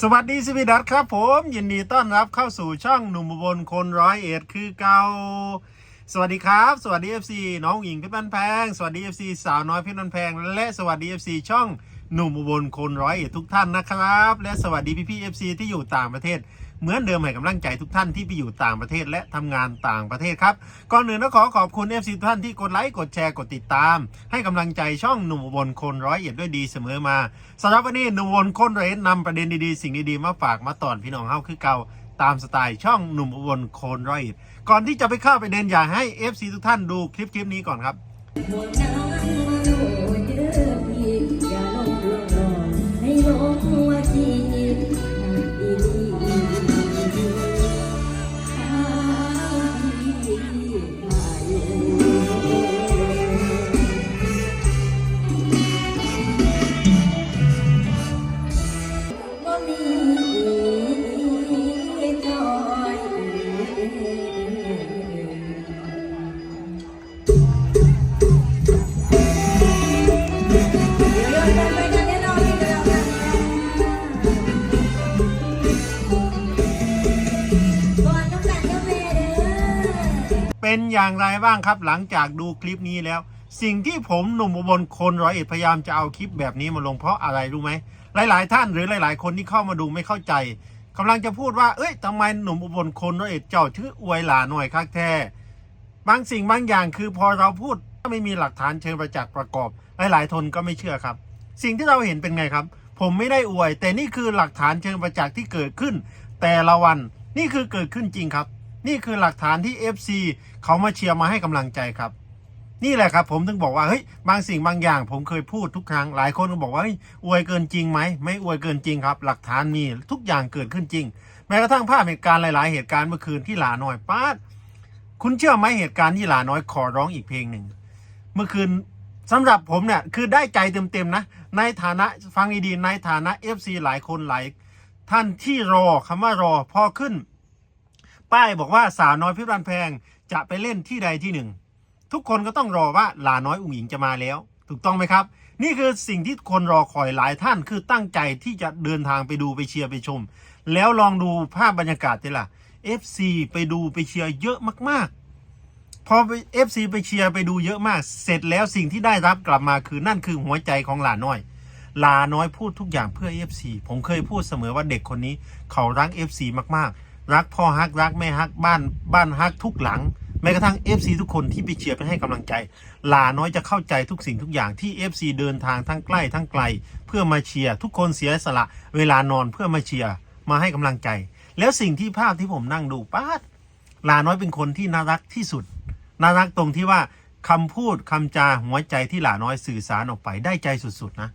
สวัสดีสวีดัตครับผมยินดีต้อนรับเข้าสู่ช่องหนุ่มบนคนร้อยเอ็ดคือเกาสวัสดีครับ สวัสดี FC น้องหญิงเพชรบ้านแพง สวัสดี FC สาวน้อยเพชรบ้านแพง และสวัสดี FC ช่องหนุ่มบนคนร้อยเอ็ดทุกท่านนะครับ และสวัสดีพี่พี่ FC ที่อยู่ต่างประเทศ เหมือนเดิมให้กำลังใจทุกท่านที่ไปอยู่ต่างประเทศและทำงานต่างประเทศครับ ก่อนอื่นต้องขอขอบคุณ FC ทุกท่านที่กดไลค์กดแชร์กดติดตาม ให้กำลังใจช่องหนุ่มอุบลคนร้อยเอ็ดด้วยดีเสมอมาสำหรับวันนี้หนุ่มอุบลคนร้อยเอ็ดนำประเด็นดีๆสิ่งดีๆมาฝากมาตอนพี่น้องเฮาคือเก่าตามสไตล์ช่องหนุ่มอุบลคนร้อยเอ็ดก่อนที่จะไปเข้าไปเดินอยากให้ FC ทุกท่านดูคลิปคลิปนี้ก่อนครับโหดเด้อพี่อย่าลงเรื่องรอนให้ลง อย่างไรบ้างครับ หลังจากดูคลิปนี้แล้ว สิ่งที่ผมหนุ่มอุบลคนร้อยเอ็ดพยายามจะเอาคลิปแบบนี้มาลงเพราะอะไรรู้ไหมหลาย ๆ ท่านหรือหลาย ๆ คนที่เข้ามาดูไม่เข้าใจกำลังจะพูดว่าเอ้ยทำไมหนุ่มอุบลคนร้อยเอ็ดเจ้าชื่ออวยหลาหน่อยคักแท้บางสิ่งบางอย่างคือพอเราพูดถ้าไม่มีหลักฐานเชิงประจักษ์ประกอบ หลาย ๆ ทนก็ไม่เชื่อครับ สิ่งที่เราเห็นเป็นไงครับ ผมไม่ได้อวย แต่นี่คือหลักฐานเชิงประจักษ์ที่เกิดขึ้น แต่ละวันนี่คือเกิดขึ้นจริงครับ นี่คือหลักฐานที่ FC เขามาเชียร์มาให้กำลังใจครับ นี่แหละครับผมถึงบอกว่าเฮ้ยบางสิ่งบางอย่าง ผมเคยพูดทุกครั้งหลายคนก็บอกว่าเฮ้ยอวยเกินจริงไหมไม่อวยเกินจริงครับ หลักฐานมีทุกอย่างเกิดขึ้นจริง แม้กระทั่งภาพเหตุการณ์หลาย ๆ เหตุการณ์เมื่อคืนที่หลาน้อยป้าดคุณเชื่อไหมเหตุการณ์ที่หลาน้อยขอร้องอีกเพลงหนึ่งเมื่อคืนสำหรับผมเนี่ยคือได้ใจเต็มๆนะ ในฐานะฟังดีๆในฐานะ FC หลายคนหลายท่านที่รอคำว่ารอพอขึ้น ป้ายบอกว่าสาวน้อยพิบันแพงจะไปเล่นที่ใดที่หนึ่ง ทุกคนก็ต้องรอว่าหลาน้อยอุ๋งหญิงจะมาแล้ว ถูกต้องไหมครับ นี่คือสิ่งที่คนรอคอยหลายท่านคือตั้งใจที่จะเดินทางไปดูไปเชียร์ไปชม แล้วลองดูภาพบรรยากาศทีละ FC ไปดูไปเชียร์เยอะมากๆ พอไป FC ไปเชียร์ไปดูเยอะมาก เสร็จแล้วสิ่งที่ได้รับกลับมาคือนั่นคือหัวใจของหลาน้อยลาน้อยพูดทุกอย่างเพื่อ FC ผมเคยพูดเสมอว่าเด็กคนนี้เขารัก FC มาก ๆ รักพ่อฮักรักแม่ฮักบ้านบ้านฮักทุกหลัง แม้กระทั่ง FC ทุกคนที่ไปเชียร์ไปให้กำลังใจลาน้อยจะเข้าใจทุกสิ่งทุกอย่างที่ FC เดินทางทั้งใกล้ทั้งไกล เพื่อมาเชียร์ทุกคนเสียสละ เวลานอนเพื่อมาเชียร์มาให้กำลังใจ แล้วสิ่งที่ภาพที่ผมนั่งดูป้าดลาน้อยเป็นคนที่น่ารักที่สุด น่ารักตรงที่ว่าคำพูดคำจาหัวใจที่หลาน้อยสื่อสารออกไปได้ใจสุดๆนะ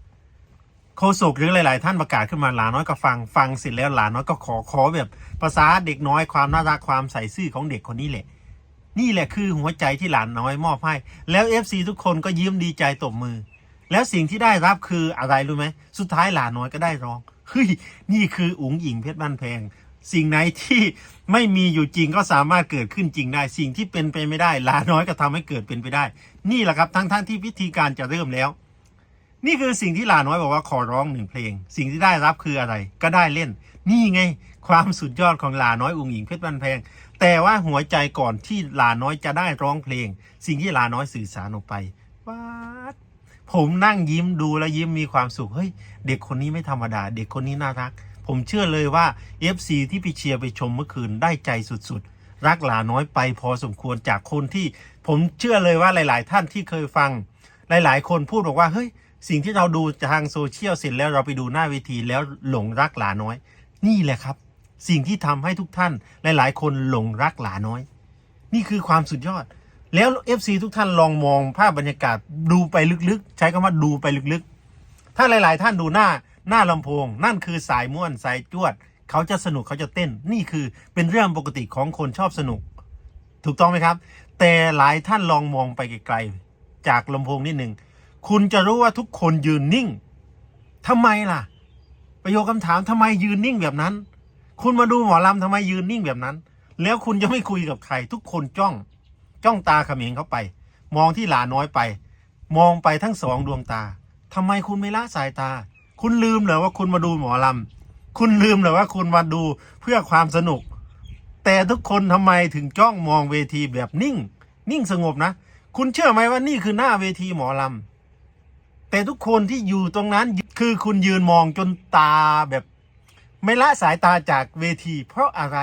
โคศกหรือหลาย ๆ ท่านประกาศขึ้นมาหลาน้อยก็ฟังฟังเสร็จแล้วหลาน้อยก็ขอขอแบบภาษาเด็กน้อยความน่ารักความใส่ซื่อของเด็กคนนี้แหละ นี่แหละคือหัวใจที่หลานน้อยมอบให้ แล้ว FC ทุกคนก็ยิ้มดีใจตบมือ แล้วสิ่งที่ได้รับคืออะไรรู้ไหมสุดท้ายหลานน้อยก็ได้ร้องเฮ้ยนี่คืออุ๋งอิงเพชรบ้านแพงสิ่งไหนที่ไม่มีอยู่จริงก็สามารถเกิดขึ้นจริงได้ สิ่งที่เป็นไปไม่ได้หลานน้อยก็ทำให้เกิดเป็นไปได้ นี่แหละครับทั้งๆทที่วิธีการจะเริ่มแล้ว นี่คือสิ่งที่หลาน้อยบอกว่าขอร้องหนึ่งเพลง สิ่งที่ได้รับคืออะไร ก็ได้เล่น นี่ไง ความสุดยอดของหลาน้อยองค์หญิงเพชรบันแพง แต่ว่าหัวใจก่อนที่หลาน้อยจะได้ร้องเพลง สิ่งที่หลาน้อยสื่อสารออกไปว้าผมนั่งยิ้มดูแล้วยิ้มมีความสุข เฮ้ย เด็กคนนี้ไม่ธรรมดา เด็กคนนี้น่ารัก ผมเชื่อเลยว่า FC ที่ไปเชียร์ไปชมเมื่อคืนได้ใจสุดๆ รักหลาน้อยไปพอสมควรจากคนที่ ผมเชื่อเลยว่าหลาย ๆ ท่านที่เคยฟัง หลาย ๆ คนพูดบอกว่าเฮ้ย สิ่งที่เราดูทางโซเชียลเสร็จแล้วเราไปดูหน้าเวทีแล้วหลงรักหลาน้อย นี่แหละครับ สิ่งที่ทำให้ทุกท่านหลายๆ คนหลงรักหลาน้อย นี่คือความสุดยอด แล้ว FC ทุกท่านลองมองภาพบรรยากาศดูไปลึกๆ ใช้คำว่าดูไปลึกๆ ถ้าหลาย ๆ ท่านดูหน้าหน้าลำโพง นั่นคือสายม่วนสายจวด เขาจะสนุกเขาจะเต้น นี่คือเป็นเรื่องปกติของคนชอบสนุก ถูกต้องไหมครับ แต่หลายท่านลองมองไปไกลๆจากลำโพงนิดหนึ่ง คุณจะรู้ว่าทุกคนยืนนิ่งทำไมล่ะ ประโยคคำถามทำไมยืนนิ่งแบบนั้น คุณมาดูหมอลำทำไมยืนนิ่งแบบนั้น แล้วคุณจะไม่คุยกับใคร ทุกคนจ้อง จ้องตาเขมิงเข้าไป มองที่หลาน้อยไป มองไปทั้งสองดวงตาทำไมคุณไม่ละสายตา คุณลืมเหรอว่าคุณมาดูหมอลำคุณลืมเหรือว่าคุณมาดูเพื่อความสนุก แต่ทุกคนทำไมถึงจ้องมองเวทีแบบนิ่ง นิ่งสงบนะ คุณเชื่อไหมว่านี่คือหน้าเวทีหมอลำ แต่ทุกคนที่อยู่ตรงนั้นคือคุณยืนมองจนตาแบบ ไม่ละสายตาจากเวที เพราะอะไร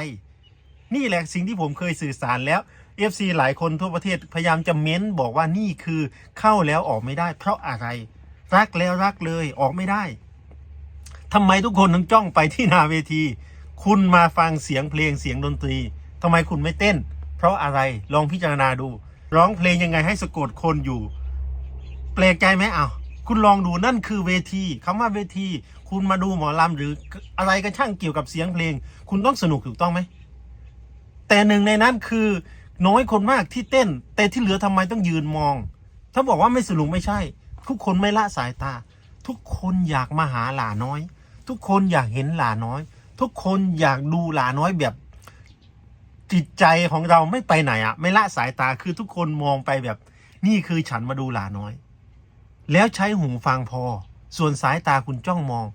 นี่แหละสิ่งที่ผมเคยสื่อสารแล้ว FC หลายคนทั่วประเทศพยายามจะเม้นบอกว่านี่คือเข้าแล้วออกไม่ได้ เพราะอะไร รักแล้วรักเลยออกไม่ได้ทำไมทุกคนถึงจ้องไปที่นาเวที คุณมาฟังเสียงเพลงเสียงดนตรีทำไมคุณไม่เต้น เพราะอะไรลองพิจารณาดู ร้องเพลงยังไงให้สะกดคนอยู่ แปลกใจไหมอ้าว คุณลองดูนั่นคือเวทีคำว่าเวที คุณมาดูหมอลำหรืออะไรก็ช่างเกี่ยวกับเสียงเพลง คุณต้องสนุกถูกต้องไหม แต่หนึ่งในนั้นคือน้อยคนมากที่เต้น แต่ที่เหลือทำไมต้องยืนมอง ถ้าบอกว่าไม่สนุกไม่ใช่ ทุกคนไม่ละสายตา ทุกคนอยากมาหาหลาน้อย ทุกคนอยากเห็นหลาน้อย ทุกคนอยากดูหลาน้อยแบบจิตใจของเราไม่ไปไหนอะไม่ละสายตาคือทุกคนมองไปแบบ นี่คือฉันมาดูหลาน้อย แล้วใช้หูฟังพอ ส่วนสายตาคุณจ้องมอง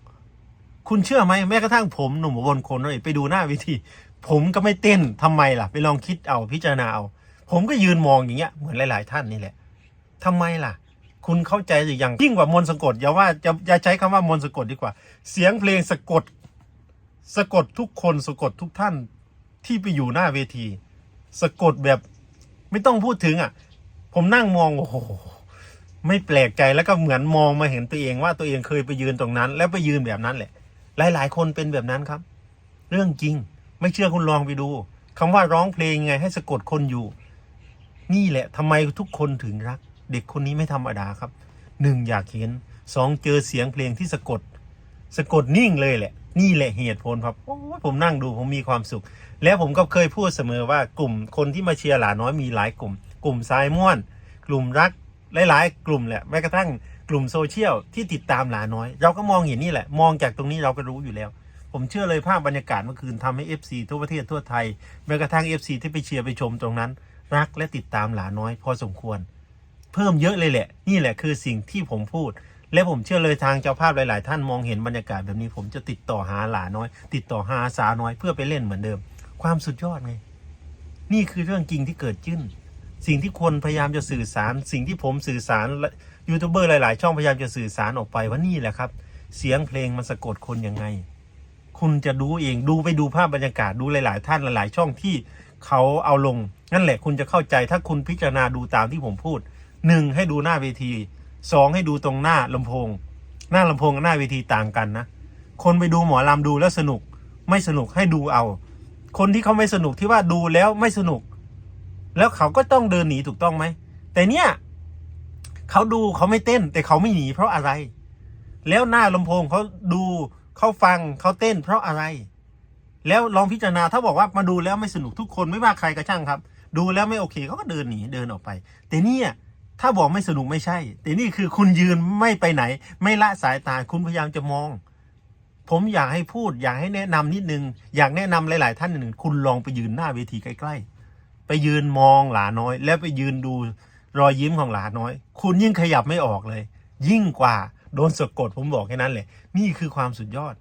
คุณเชื่อไหมแม้กระทั่งผมหนุ่มบนคนเลยไปดูหน้าเวิธี ผมก็ไม่เต้นทำไมล่ะ ไปลองคิดเอาพิจารณาเอาผมก็ยืนมองอย่างเงี้ยเหมือนหลาย ๆ ท่านนี่แหละทำไมล่ะ คุณเข้าใจหรือยังยิ่งกว่ามนสะกดอย่าว่าจะอย่าใช้คำว่ามนสะกดดีกว่า เสียงเพลงสะกด สะกดทุกคนสะกดทุกท่านที่ไปอยู่หน้าเวที สะกดแบบไม่ต้องพูดถึงอะ ผมนั่งมองโอ้โห ไม่แปลกใจแล้วก็เหมือนมองมาเห็นตัวเองว่าตัวเองเคยไปยืนตรงนั้น แล้วไปยืนแบบนั้นแหละ หลาย ๆ คนเป็นแบบนั้นครับ เรื่องจริง ไม่เชื่อคุณลองไปดูคำว่าร้องเพลงไงให้สะกดคนอยู่ นี่แหละทำไมทุกคนถึงรัก เด็กคนนี้ไม่ธรรมดาครับหนึ่งอยากเห็นสองเจอเสียงเพลงที่สะกด สะกดนิ่งเลยแหละ นี่แหละเหตุผลครับโอ้ผมนั่งดูผมมีความสุข แล้วผมก็เคยพูดเสมอว่ากลุ่มคนที่มาเชียร์หลาน้อยมีหลายกลุ่ม กลุ่มสายม่วน กลุ่มรัก หลายๆ กลุ่มแหละแม้กระทั่งกลุ่มโซเชียลที่ติดตามหลาน้อย เราก็มองเห็นนี่แหละ มองจากตรงนี้เราก็รู้อยู่แล้ว ผมเชื่อเลยภาพบรรยากาศเมื่อคืนทำให้ FC ทั่วประเทศทั่วไทยแม้กระทั่ง FC ที่ไปเชียร์ไปชมตรงนั้น รักและติดตามหลาน้อย พอสมควร เพิ่มเยอะเลยแหละ นี่แหละคือสิ่งที่ผมพูด และผมเชื่อเลยทางเจ้าภาพหลาย ๆ ท่านมองเห็นบรรยากาศแบบนี้ ผมจะติดต่อหาหลาน้อย ติดต่อหาสาน้อยเพื่อไปเล่นเหมือนเดิม ความสุดยอดไงนี่คือเรื่องจริงที่เกิดขึ้น สิ่งที่คนพยายามจะสื่อสาร สิ่งที่ผมสื่อสารยูทูบเบอร์หลาย ๆ ช่องพยายามจะสื่อสารออกไปว่านี่แหละครับ เสียงเพลงมันสะกดคนยังไง คุณจะดูเองดูไปดูภาพบรรยากาศดูหลาย ๆ ท่านหลาย ๆ ช่องที่เขาเอาลง นั่นแหละคุณจะเข้าใจถ้าคุณพิจารณาดูตามที่ผมพูดหนึ่งให้ดูหน้าเวทีสองให้ดูตรงหน้าลำโพง หน้าลำโพงกับหน้าเวทีต่างกันนะคนไปดูหมอลำดูแล้วสนุก ไม่สนุกให้ดูเอา คนที่เขาไม่สนุกที่ว่าดูแล้วไม่สนุก แล้วเขาก็ต้องเดินหนีถูกต้องไหม แต่เนี่ยเขาดูเขาไม่เต้น แต่เขาไม่หนีเพราะอะไร แล้วหน้าลำโพงเขาดูเขาฟังเขาเต้น เพราะอะไร แล้วลองพิจารณาถ้าบอกว่ามาดูแล้วไม่สนุกทุกคนไม่ว่าใครก็ช่างครับ ดูแล้วไม่โอเคเขาก็เดินหนีเดินออกไป แต่เนี่ยถ้าบอกไม่สนุกไม่ใช่ แต่นี่คือคุณยืนไม่ไปไหน ไม่ละสายตาคุณพยายามจะมอง ผมอยากให้พูดอยากให้แนะนำนิดนึง อยากแนะนำหลาย ๆ ท่านหนึ่งคุณลองไปยืนหน้าเวทีใกล้ ๆ ไปยืนมองหลาน้อย แล้วไปยืนดูรอยยิ้มของหลาน้อย คุณยิ่งขยับไม่ออกเลย ยิ่งกว่าโดนสะกดผมบอกแค่นั้นแหละนี่คือความสุดยอด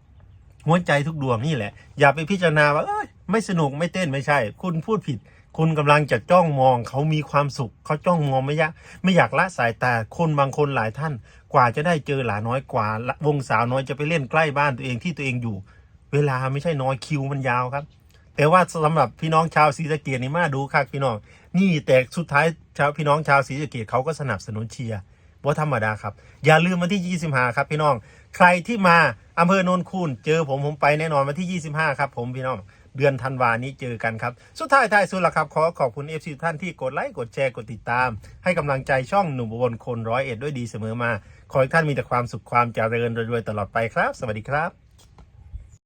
หัวใจทุกดวงนี่แหละ อย่าไปพิจารณาว่าเอ้ยไม่สนุกไม่เต้นไม่ใช่ คุณพูดผิด คุณกำลังจะจ้องมอง เขามีความสุข เขาจ้องมองไม่ยากไม่อยากละสายตาคนบางคนหลายท่าน กว่าจะได้เจอหลาน้อยกว่า วงสาวน้อยจะไปเล่นใกล้บ้านตัวเองที่ตัวเองอยู่ เวลาไม่ใช่น้อยคิวมันยาวครับ แต่ว่าสำหรับพี่น้องชาวศรีสะเกดนี่มาดูครับพี่น้อง นี่แต่สุดท้ายชาวพี่น้องชาวศรีสะเกดเขาก็สนับสนุนเชียร์ว่าธรรมดาครับ อย่าลืมวันที่ 25 ครับพี่น้อง ใครที่มาอำเภอโนนคูนเจอผมผมไปแน่นอนวันที่ 25 ครับผมพี่น้องเดือนธันวานี้เจอกันครับ สุดท้ายท้ายสุดละครับ ขอขอบคุณเอฟซีท่านที่กดไลค์กดแชร์กดติดตาม ให้กำลังใจช่องหนุ่มบลคนร้อยเอ็ดด้วยดีเสมอมา ขอให้ท่านมีแต่ความสุขความเจริญรวยๆตลอดไปครับ สวัสดีครับ